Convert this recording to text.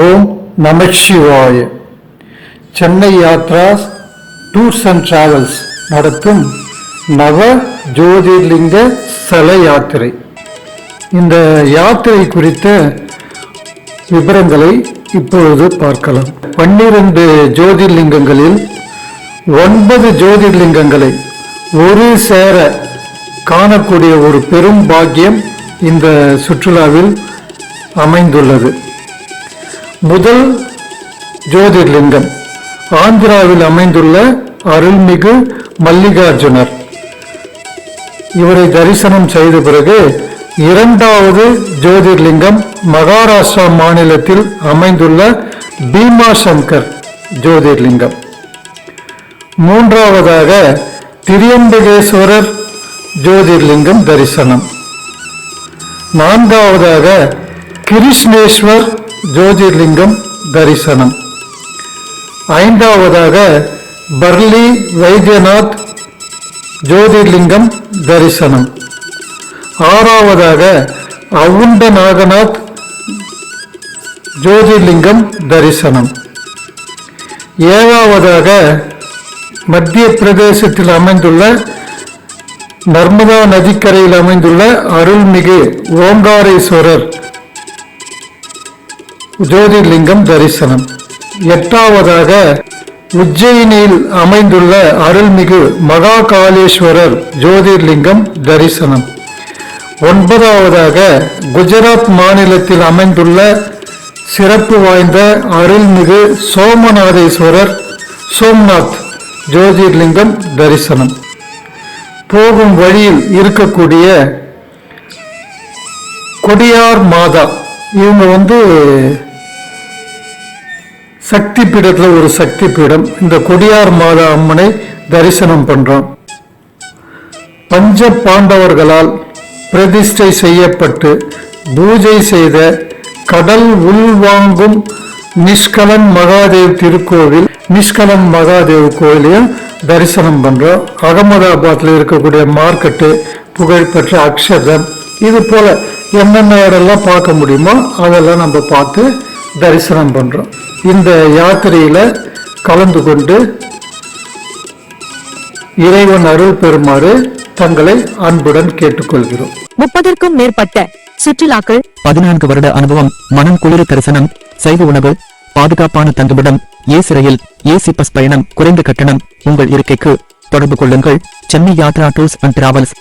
Om Namachivaya Chennai Yatras tours and travels நடத்தும் நவ ஜோதிர்லிங்க ஸ்தல யாத்திரை. இந்த யாத்திரை குறித்த விவரங்களை இப்பொழுது பார்க்கலாம். பன்னிரண்டு ஜோதிர்லிங்கங்களில் ஒன்பது ஜோதிர்லிங்கங்களை ஒரு சேர காணக்கூடிய ஒரு பெரும் பாக்கியம் இந்த சுற்றுலாவில் அமைந்துள்ளது. முதல் ஜோதிர்லிங்கம். ஆந்திராவில் அமைந்துள்ள அருள்மிகு மல்லிகார்ஜுனர். இவரை தரிசனம் செய்த பிறகு இரண்டாவது ஜோதிர்லிங்கம் மகாராஷ்டிரா மாநிலத்தில் அமைந்துள்ள பீமா சங்கர் ஜோதிர்லிங்கம். மூன்றாவதாக திரியம்பகேஸ்வரர் ஜோதிர்லிங்கம் தரிசனம். நான்காவதாக கிருஷ்ணேஸ்வர் ஜோதிர்லிங்கம் தரிசனம். ஐந்தாவதாக பர்லி வைத்தியநாத் ஜோதிர்லிங்கம் தரிசனம். ஆறாவதாக அவுண்ட நாகநாத் ஜோதிர்லிங்கம் தரிசனம். ஏழாவதாக மத்திய பிரதேசத்தில் அமைந்துள்ள நர்மதா நதிக்கரையில் அமைந்துள்ள அருள்மிகு ஓங்காரேஸ்வரர் ஜோதிர்லிங்கம் தரிசனம். எட்டாவதாக உஜ்ஜயினியில் அமைந்துள்ள அருள்மிகு மகாகாலேஸ்வரர் ஜோதிர்லிங்கம் தரிசனம். ஒன்பதாவதாக குஜராத் மாநிலத்தில் அமைந்துள்ள சிறப்பு வாய்ந்த அருள்மிகு சோமநாதேஸ்வரர் சோம்நாத் ஜோதிர்லிங்கம் தரிசனம். போகும் வழியில் இருக்கக்கூடிய கொடியார் மாதா இவங்க வந்து சக்தி பீடத்தில் ஒரு சக்தி பீடம். இந்த கொடியார் மாதா அம்மனை தரிசனம் பண்றோம். பஞ்ச பாண்டவர்களால் பிரதிஷ்டை செய்யப்பட்டு பூஜை செய்த கடல் உள்வாங்கும் நிஷ்கலன் மகாதேவ் திருக்கோவில் நிஷ்கலன் மகாதேவ் கோயிலையும் தரிசனம் பண்றோம். அகமதாபாத்தில் இருக்கக்கூடிய மார்க்கெட்டு புகழ்பெற்ற அக்ஷதம் இது போல என்னென்ன இடம்லாம் பார்க்க முடியுமோ அதெல்லாம் நம்ம பார்த்து தரிசனம் பண்றோம். இந்த யாத்திரையில கலந்து கொண்டு இறைவன் அருள் பெறுமாறு தங்களை அன்புடன் கேட்டுக்கொள்கிறோம். முப்பதற்கும் மேற்பட்ட சுற்றுலாக்கள் பதினான்கு வருட அனுபவம் மனம் குளிர தரிசனம் சைவ உணவு பாதுகாப்பான தங்குமிடம் ஏசி ரயில் ஏசி பஸ் பயணம் குறைந்த கட்டணம் உங்கள் இருக்கைக்கு தொடர்பு கொள்ளுங்கள். Chennai Yatra tours and travels.